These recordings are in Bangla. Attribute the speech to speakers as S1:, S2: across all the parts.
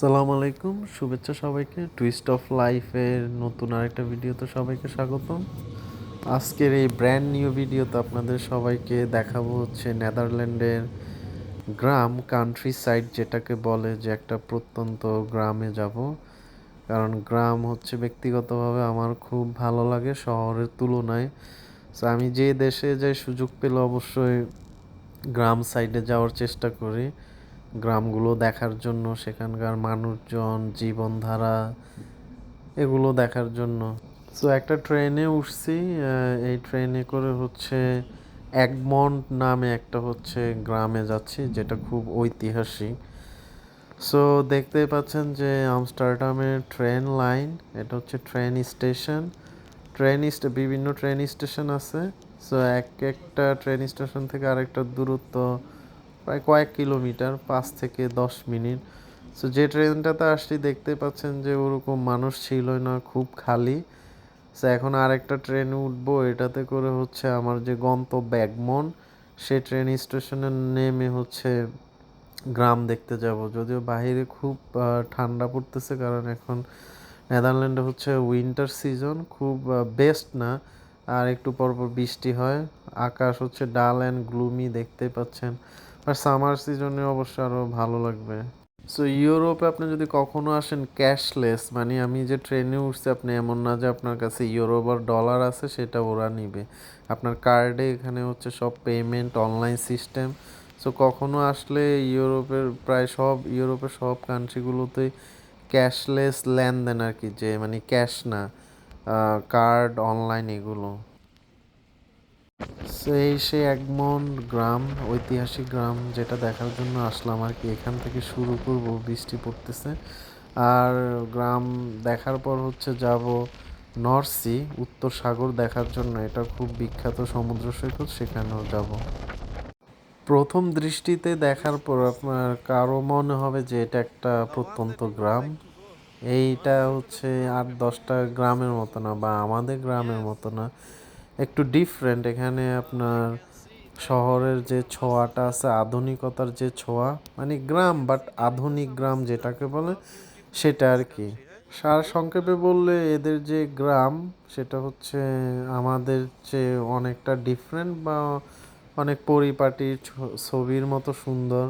S1: সালাম আলাইকুম, শুভেচ্ছা সবাইকে। টুইস্ট অফ লাইফের নতুন আরেকটা ভিডিওতে সবাইকে স্বাগতম। আজকের এই ব্র্যান্ড নিউ ভিডিওতে আপনাদের সবাইকে দেখাবো হচ্ছে নেদারল্যান্ডের গ্রাম কান্ট্রি সাইড যেটাকে বলে যে একটা প্রত্যন্ত গ্রামে যাব। কারণ গ্রাম হচ্ছে ব্যক্তিগতভাবে আমার খুব ভালো লাগে শহরের তুলনায়। সো আমি যে দেশে যাই সুযোগ পেলে অবশ্যই গ্রাম সাইডে যাওয়ার চেষ্টা করি। গ্রামগুলো দেখার জন্য, সেখানকার মানুষজন, জীবনধারা, এগুলো দেখার জন্য। সো একটা ট্রেনে উঠছি এই ট্রেনে করে হচ্ছে একমন্ড নামে একটা হচ্ছে গ্রামে যাচ্ছি, যেটা খুব ঐতিহাসিক। সো দেখতে পাচ্ছেন যে আমস্টারডামের ট্রেন লাইন এটা হচ্ছে ট্রেন স্টেশন ট্রেন বিভিন্ন ট্রেন স্টেশন আছে। সো এক একটা ট্রেন স্টেশন থেকে আরেকটা দূরত্ব প্রায় কয়েক কিলোমিটার, পাঁচ থেকে দশ মিনিট। সো যে ট্রেনটাতে আসছি দেখতে পাচ্ছেন যে ওরকম মানুষ ছিল না, খুব খালি। সো এখন আরেকটা ট্রেনে উঠবো, এটাতে করে হচ্ছে আমার যে গন্তব্য একমন সে ট্রেন স্টেশনে নেমে হচ্ছে গ্রাম দেখতে যাব। যদিও বাইরে খুব ঠান্ডা পড়তেছে কারণ এখন নেদারল্যান্ডে হচ্ছে উইন্টার সিজন খুব বেস্ট না। আর একটু পর পর বৃষ্টি হয়, আকাশ হচ্ছে ডাল অ্যান্ড গ্লুমি দেখতে পাচ্ছেন। আর সামার সিজনে অবশ্য আরও ভালো লাগবে। সো ইউরোপে আপনি যদি কখনো আসেন ক্যাশলেস মানে আমি যে ট্রেনে উঠছি, আপনি এমন না যে আপনার কাছে ইউরো বা ডলার আছে, সেটা ওরা নিবে। আপনার কার্ডে এখানে হচ্ছে সব পেমেন্ট অনলাইন সিস্টেম সো কখনো আসলে ইউরোপের প্রায় সব ইউরোপের সব কান্ট্রিগুলোতেই ক্যাশলেস লেনদেন আর কি, যে মানে ক্যাশ না কার্ড অনলাইন এগুলো। সেই সে একমন গ্রাম, ঐতিহাসিক গ্রাম যেটা দেখার জন্য আসলাম আর কি। এখান থেকে শুরু করব, বৃষ্টি পড়তেছে। আর গ্রাম দেখার পর হচ্ছে যাব নর্থ সি উত্তর সাগর দেখার জন্য। এটা খুব বিখ্যাত সমুদ্র সৈকত, সেখানেও যাব। প্রথম দৃষ্টিতে দেখার পর আপনার কারও মনে হবে যে এটা একটা প্রত্যন্ত গ্রাম। এইটা হচ্ছে আট, দশটা গ্রামের মতো না, বা আমাদের গ্রামের মতো না। একটু ডিফারেন্ট এখানে আপনার শহরের যে ছোঁয়াটা আছে, আধুনিকতার যে ছোঁয়া মানে গ্রাম বাট আধুনিক গ্রাম যেটাকে বলে, সেটা আর কি। সার সংক্ষেপে বললে এদের যে গ্রাম, সেটা হচ্ছে আমাদের চেয়ে অনেকটা ডিফারেন্ট বা অনেক পরিপাটি ছবির মতো সুন্দর।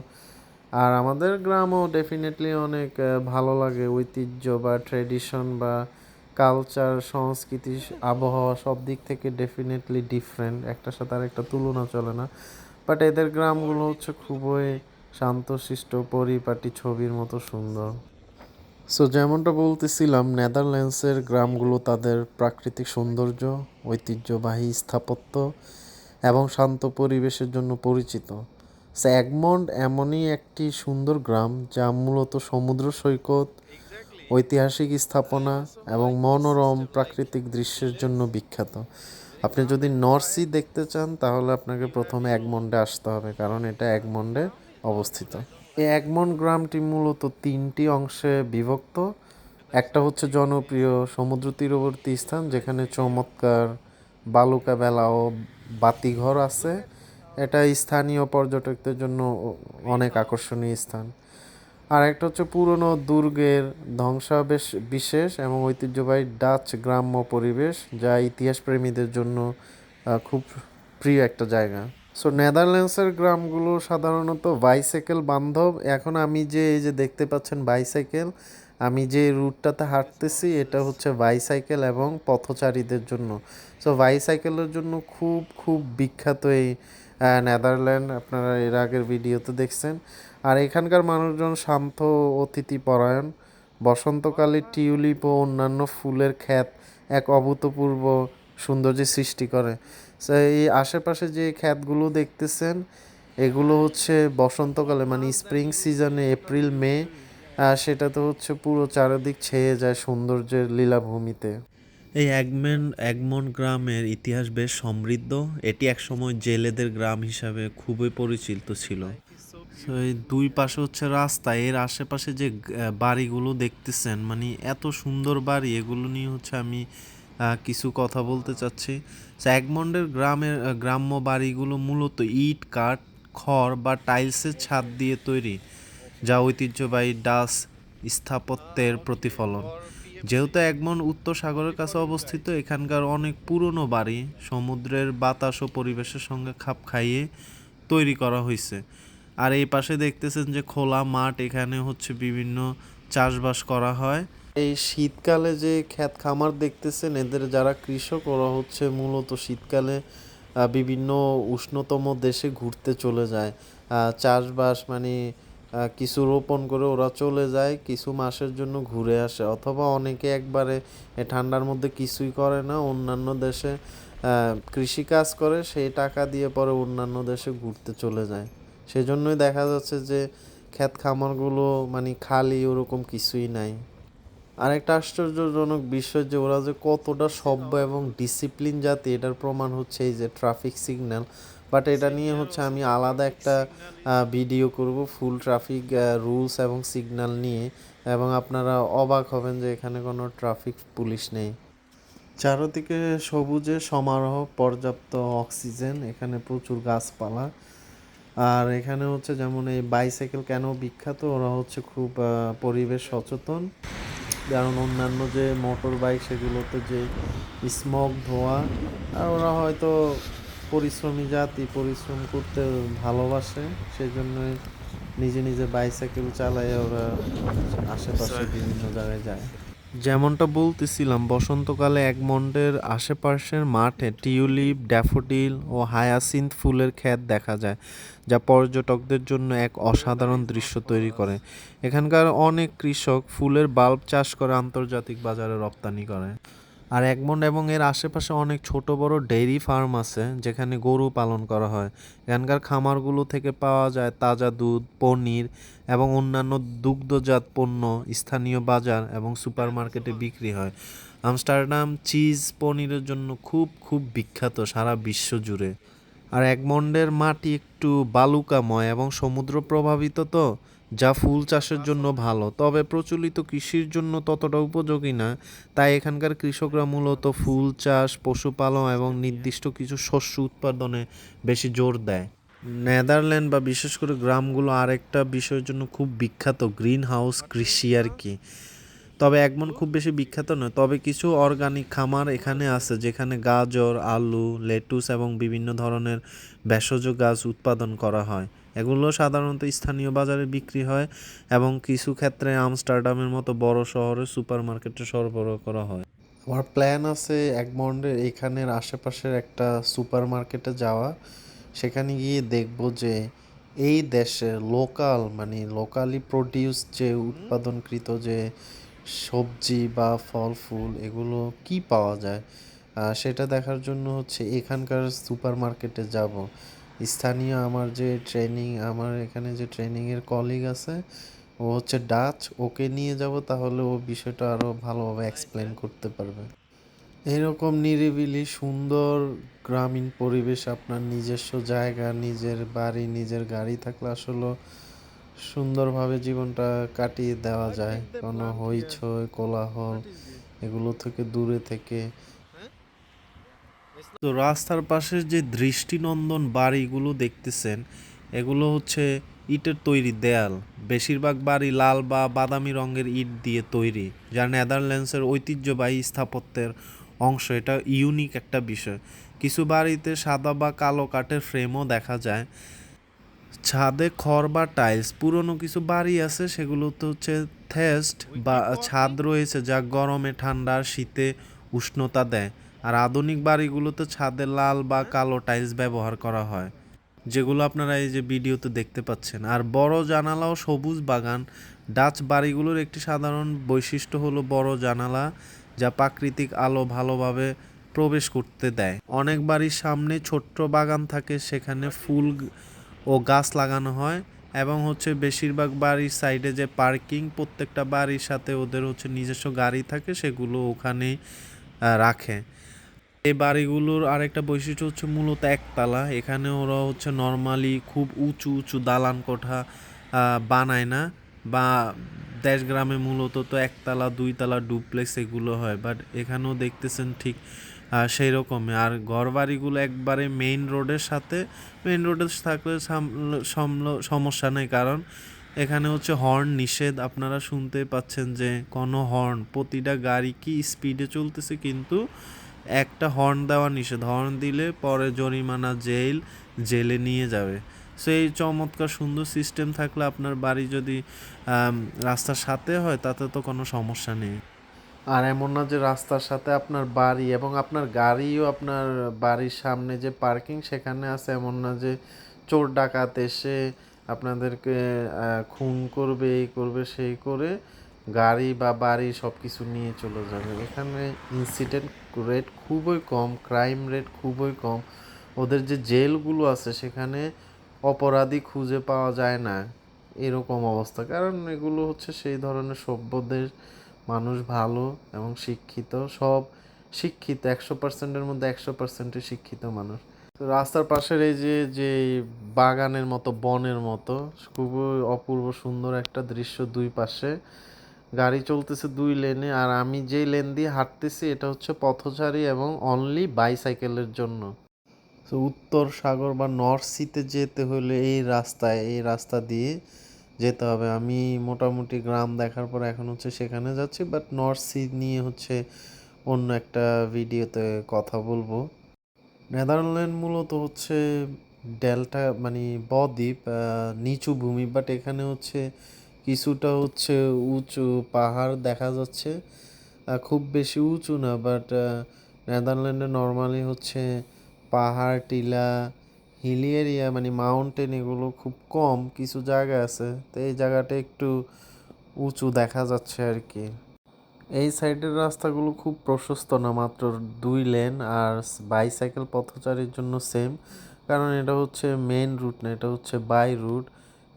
S1: আর আমাদের গ্রামও ডেফিনেটলি অনেক ভালো লাগে। ঐতিহ্য বা ট্রেডিশন বা কালচার সংস্কৃতি, আবহাওয়া সব দিক থেকে ডেফিনেটলি ডিফারেন্ট একটার সাথে আরেকটা তুলনা চলে না। বাট এদের গ্রামগুলো হচ্ছে খুবই শান্তশিষ্ট, পরিপাটি ছবির মতো সুন্দর। সো যেমনটা বলতেছিলাম, নেদারল্যান্ডসের গ্রামগুলো তাদের প্রাকৃতিক সৌন্দর্য, ঐতিহ্যবাহী স্থাপত্য এবং শান্ত পরিবেশের জন্য পরিচিত। স্যাগমন্ড এমনই একটি সুন্দর গ্রাম যা মূলত সমুদ্র সৈকত ঐতিহাসিক স্থাপনা এবং মনোরম প্রাকৃতিক দৃশ্যের জন্য বিখ্যাত। আপনি যদি নর্থ দেখতে চান, তাহলে আপনাকে প্রথমে একমন্ডে আসতে হবে, কারণ এটা একমন্ডে অবস্থিত। এই একমন্ড গ্রামটি মূলত তিনটি অংশে বিভক্ত। একটা হচ্ছে জনপ্রিয় সমুদ্র তীরবর্তী স্থান, যেখানে চমৎকার বালুকা বেলা ও বাতিঘর আছে। এটা স্থানীয় পর্যটকদের জন্য অনেক আকর্ষণীয় স্থান। আর একটা হচ্ছে পুরনো দুর্গের ধ্বংসাবেশ বিশেষ এবং ঐতিহ্যবাহী ডাচ গ্রাম্য পরিবেশ, যা ইতিহাস প্রেমীদের জন্য খুব প্রিয় একটা জায়গা। সো নেদারল্যান্ডসের গ্রামগুলো সাধারণত বাইসাইকেল বান্ধব। এখন আমি যে, এই যে দেখতে পাচ্ছেন বাইসাইকেল আমি যে রুটটাতে হাঁটতেছি, এটা হচ্ছে বাইসাইকেল এবং পথচারীদের জন্য। সো বাইসাইকেলের জন্য খুব খুব বিখ্যাত এই নেদারল্যান্ড আপনারা এর আগের ভিডিওতে দেখছেন। আর এখানকার মানুষজন শান্ত অতিথি পরায়ণ। বসন্তকালে টিউলিপ ও অন্যান্য ফুলের খ্যাত এক অভূতপূর্ব সৌন্দর্য সৃষ্টি করে। এই আশেপাশে যে খ্যাতগুলো দেখতেছেন, এগুলো হচ্ছে বসন্তকালে মানে স্প্রিং সিজনে এপ্রিল মে সেটা তো হচ্ছে পুরো চারিদিক ছেয়ে যায় সৌন্দর্যের লীলাভূমিতে।
S2: এই একমেন, একমন গ্রামের ইতিহাস বেশ সমৃদ্ধ। এটি একসময় জেলেদের গ্রাম হিসাবে খুবই পরিচিত ছিল।
S1: এই দুই পাশে হচ্ছে রাস্তা, এর আশেপাশে যে বাড়িগুলো দেখতেছেন মানে এত সুন্দর বাড়ি, এগুলো নিয়ে হচ্ছে আমি কিছু কথা বলতে চাচ্ছি। একমন্ডের গ্রামের গ্রাম্য বাড়িগুলো মূলত ইট, কাঠ, খড় বা টাইলসের ছাদ দিয়ে তৈরি, যা ঐতিহ্যবাহী ডাস স্থাপত্যের প্রতিফলন। যেহেতু একমন উত্তর সাগরের কাছে অবস্থিত, এখানকার অনেক পুরনো বাড়ি সমুদ্রের বাতাস ও পরিবেশের সঙ্গে খাপ খাইয়ে তৈরি করা হয়েছে আর এই পাশে দেখতেছেন যে খোলা মাঠ, এখানে হচ্ছে বিভিন্ন চাষবাস করা হয়।
S2: এই শীতকালে যে ক্ষেত খামার দেখতেছেন, এদের যারা কৃষক, ওরা হচ্ছে মূলত শীতকালে বিভিন্ন উষ্ণতম দেশে ঘুরতে চলে যায়। চাষবাস মানে কিছু রোপণ করে ওরা চলে যায়, কিছু মাসের জন্য ঘুরে আসে। অথবা অনেকে একবারে ঠান্ডার মধ্যে কিছুই করে না, অন্যান্য দেশে কৃষিকাজ করে, সেই টাকা দিয়ে পরে অন্যান্য দেশে ঘুরতে চলে যায়। সেজন্যই দেখা যাচ্ছে যে ক্ষেত খামারগুলো মানে খালি ওরকম কিছুই নাই। আরেকটা আশ্চর্যজনক বিষয় যে ওরা যে কতটা সভ্য এবং ডিসিপ্লিন জাতি, এটার প্রমাণ হচ্ছে এই যে ট্রাফিক সিগন্যাল বাট এটা নিয়ে হচ্ছে আমি আলাদা একটা ভিডিও করব ফুল ট্রাফিক রুলস এবং সিগন্যাল নিয়ে। এবং আপনারা অবাক হবেন যে এখানে কোনো ট্রাফিক পুলিশ নেই। চারদিকে সবুজে সমারোহ, পর্যাপ্ত অক্সিজেন এখানে প্রচুর গাছপালা। আর এখানে হচ্ছে যেমন এই বাইসাইকেল কেন বিখ্যাত ওরা হচ্ছে খুব পরিবেশ সচেতন। কারণ অন্যান্য যে মোটর বাইক সেগুলোতে যে স্মোক ধোঁয়া আর ওরা হয়তো পরিশ্রমী জাতি পরিশ্রম করতে ভালোবাসে সেই জন্য নিজে নিজে বাইসাইকেল চালায় ওরা আশেপাশে বিভিন্ন জায়গায় যায়।
S1: যেমনটা বলতেছিলাম, বসন্তকালে এক একমন্ডের আশেপাশের মাঠে টিউলিপ, ড্যাফোডিল ও হায়াসিন্থ ফুলের ক্ষেত দেখা যায়, যা পর্যটকদের জন্য এক অসাধারণ দৃশ্য তৈরি করে। এখানকার অনেক কৃষক ফুলের বাল্ব চাষ করে আন্তর্জাতিক বাজারে রপ্তানি করে। আর একমন্ড এবং এর আশেপাশে অনেক ছোট বড় ডেইরি ফার্ম আছে, যেখানে গরু পালন করা হয়। এখানকার খামারগুলো থেকে পাওয়া যায় তাজা দুধ, পনির এবং অন্যান্য দুগ্ধজাত পণ্য স্থানীয় বাজার এবং সুপারমার্কেটে বিক্রি হয়। আমস্টারডাম চিজ পনিরের জন্য খুব খুব বিখ্যাত সারা বিশ্ব জুড়ে। আর একমন্ডের মাটি একটু বালুকাময় এবং সমুদ্র প্রভাবিত তো, যা ফুল চাষের জন্য ভালো। তবে প্রচলিত কৃষির জন্য ততটা উপযোগী না। তাই এখানকার কৃষকরা মূলত ফুল চাষ, পশুপালন এবং নির্দিষ্ট কিছু শস্য উৎপাদনে বেশি জোর দেয়। নেদারল্যান্ড বা বিশেষ করে গ্রামগুলো আরেকটা বিষয়ের জন্য খুব বিখ্যাত গ্রিন হাউস কৃষি আর কি। তবে একমন খুব বেশি বিখ্যাত নয়। তবে কিছু অর্গানিক খামার এখানে আছে, যেখানে গাজর, আলু লেটুস এবং বিভিন্ন ধরনের ভেষজ গাছ উৎপাদন করা হয়। এগুলো সাধারণত স্থানীয় বাজারে বিক্রি হয় এবং কিছু ক্ষেত্রে আমস্টারডামের মতো বড় শহরে সুপারমার্কেটে সরবরাহ করা হয়।
S2: আমার প্ল্যান আছে একমন্ডের এখানের আশেপাশের একটা সুপার মার্কেটে যাওয়া। সেখানে গিয়ে দেখব যে এই দেশে লোকাল মানে লোকালি প্রডিউস যে উৎপাদনকৃত যে সবজি বা ফল, ফুল এগুলো কি পাওয়া যায়? সেটা দেখার জন্য হচ্ছে এখানকার সুপার মার্কেটে যাব। স্থানীয় আমার যে ট্রেনিং, আমার এখানে যে ট্রেনিংয়ের কলিগ আছে, ও হচ্ছে ডাচ, ওকে নিয়ে যাব তাহলে ও বিষয়টা আরও ভালোভাবে এক্সপ্লেন করতে পারবে। এরকম নিরিবিলি সুন্দর গ্রামীণ পরিবেশ, আপনার নিজস্ব জায়গা, নিজের বাড়ি, নিজের গাড়ি থাকলে আসলে সুন্দরভাবে জীবনটা কাটিয়ে দেওয়া যায়। কোনো হইচই, কোলাহল এগুলো থেকে দূরে থেকে।
S1: তো রাস্তার পাশের যে দৃষ্টিনন্দন বাড়িগুলো দেখতেছেন, এগুলো হচ্ছে ইটের তৈরি দেয়াল। বেশিরভাগ বাড়ি লাল বা বাদামি রঙের ইট দিয়ে তৈরি, যা নেদারল্যান্ডসের ঐতিহ্যবাহী স্থাপত্যের অংশ। এটা ইউনিক একটা বিষয়। কিছু বাড়িতে সাদা বা কালো কাঠের ফ্রেমও দেখা যায়। ছাদে খড় বা টাইলস, পুরনো কিছু বাড়ি আছে, সেগুলোতে হচ্ছে থেস্ট বা ছাদ রয়েছে যা গরমে ঠান্ডা শীতে উষ্ণতা দেয়। আর আধুনিক বাড়িগুলোতে ছাদে লাল বা কালো টাইলস ব্যবহার করা হয়, যেগুলো আপনারা এই যে ভিডিওতে দেখতে পাচ্ছেন। আর বড় জানালা ও সবুজ বাগান, ডাচ বাড়িগুলোর একটি সাধারণ বৈশিষ্ট্য হলো বড় জানালা, যা প্রাকৃতিক আলো ভালোভাবে প্রবেশ করতে দেয়। অনেক বাড়ির সামনে ছোট্ট বাগান থাকে, সেখানে ফুল ও গাছ লাগানো হয় এবং হচ্ছে বেশিরভাগ বাড়ির সাইডে যে পার্কিং প্রত্যেকটা বাড়ির সাথে ওদের হচ্ছে নিজস্ব গাড়ি থাকে সেগুলো ওখানে রাখে। এই বাড়িগুলোর আরেকটা বৈশিষ্ট্য হচ্ছে মূলত একতলা। এখানে ওরা হচ্ছে নর্মালি খুব উঁচু উঁচু দালান কোঠা বানায় না বা দেশ গ্রামে মূলত তো একতলা, দুইতলা ডুপ্লেক্স এগুলো হয়। বাট এখানেও দেখতেছেন ঠিক সেই রকমই। আর ঘর বাড়িগুলো একবারে মেইন রোডের সাথে মেইন রোডের থাকলে সমস্যা নেই। কারণ
S2: এখানে হচ্ছে হর্ন নিষেধ। আপনারা শুনতে পাচ্ছেন যে কোনো হর্ন প্রতিটা গাড়ি কি স্পিডে চলতেছে, কিন্তু একটা হর্ন দেওয়া নিষেধ। হর্ন দিলে পরে জরিমানা জেল, জেলে নিয়ে যাবে। সো এই চমৎকার সুন্দর সিস্টেম থাকলে আপনার বাড়ি যদি রাস্তার সাথে হয়, তাতে তো কোনো সমস্যা নেই।
S1: আর এমন না যে রাস্তার সাথে আপনার বাড়ি এবং আপনার গাড়িও আপনার বাড়ির সামনে যে পার্কিং সেখানে আছে, এমন না যে চোর ডাকাত এসে আপনাদেরকে খুন করবে, এই করবে, সেই করে গাড়ি বা বাড়ি সব কিছু নিয়ে চলে যাবে। এখানে ইনসিডেন্ট রেট খুবই কম ক্রাইম রেট খুবই কম। ওদের যে জেলগুলো আছে সেখানে অপরাধী খুঁজে পাওয়া যায় না, এরকম অবস্থা। কারণ এগুলো হচ্ছে সেই ধরনের সভ্য দেশ মানুষ ভালো এবং শিক্ষিত, সব শিক্ষিত, একশো পার্সেন্টের মধ্যে একশো পার্সেন্টই শিক্ষিত মানুষ। তো রাস্তার পাশের এই যে যে বাগানের মতো, বনের মতো, খুবই অপূর্ব সুন্দর একটা দৃশ্য দুই পাশে। গাড়ি চলতেছে দুই লেনে, আর আমি যেই লেন দিয়ে হাঁটতেছি, এটা হচ্ছে পথচারী এবং অনলি বাইসাইকেলের জন্য। তো উত্তর সাগর বা নর্থ সিতে যেতে হলে এই রাস্তায়, এই রাস্তা দিয়ে যেতে হবে। আমি মোটামুটি গ্রাম দেখার পর এখন হচ্ছে সেখানে যাচ্ছি বাট নর্থ সি নিয়ে হচ্ছে অন্য একটা ভিডিওতে কথা বলব। নেদারল্যান্ড মূলত হচ্ছে ডেল্টা মানে বদ্বীপ নিচু ভূমি বাট এখানে হচ্ছে কিছুটা হচ্ছে উঁচু পাহাড় দেখা যাচ্ছে। খুব বেশি উঁচু না বাট নেদারল্যান্ডে নর্মালি হচ্ছে পাহাড় টিলা হিলি এরিয়া মানে মাউন্টেন এগুলো খুব কম, কিছু জায়গা আছে, তো এই জায়গাটা একটু উঁচু দেখা যাচ্ছে আর কি। এই সাইডের রাস্তাগুলো খুব প্রশস্ত না, মাত্র দুই লেন আর বাইসাইকেল পথচারীর জন্য সেম কারণ এটা হচ্ছে মেন রুট না, এটা হচ্ছে বাই রুট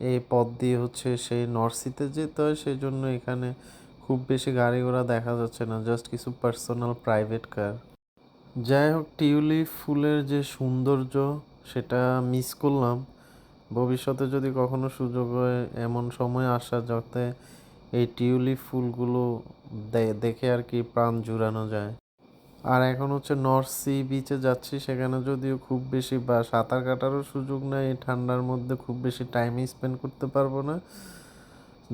S1: এই পথ দিয়ে হচ্ছে সেই নর্সিতে যেতে হয় সেই জন্য এখানে খুব বেশি গাড়ি ঘোড়া দেখা যাচ্ছে না জাস্ট কিছু পার্সোনাল প্রাইভেট কার যাই হোক, টিউলিপ ফুলের যে সৌন্দর্য সেটা মিস করলাম। ভবিষ্যতে যদি কখনো সুযোগ হয়, এমন সময় আসা যাতে এই টিউলিপ ফুলগুলো দেখে আর কি প্রাণ জুড়ানো যায়। আর এখন হচ্ছে নর্থ সি বিচে যাচ্ছি, সেখানে যদিও খুব বেশি বা সাঁতার কাটারও সুযোগ নেই, এই ঠান্ডার মধ্যে খুব বেশি টাইম স্পেন্ড করতে পারব না।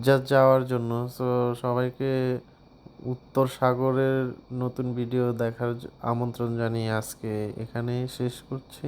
S1: যা যাওয়ার জন্য। সো সবাইকে উত্তর সাগরের নতুন ভিডিও দেখার আমন্ত্রণ জানিয়ে আজকে এখানেই শেষ করছি।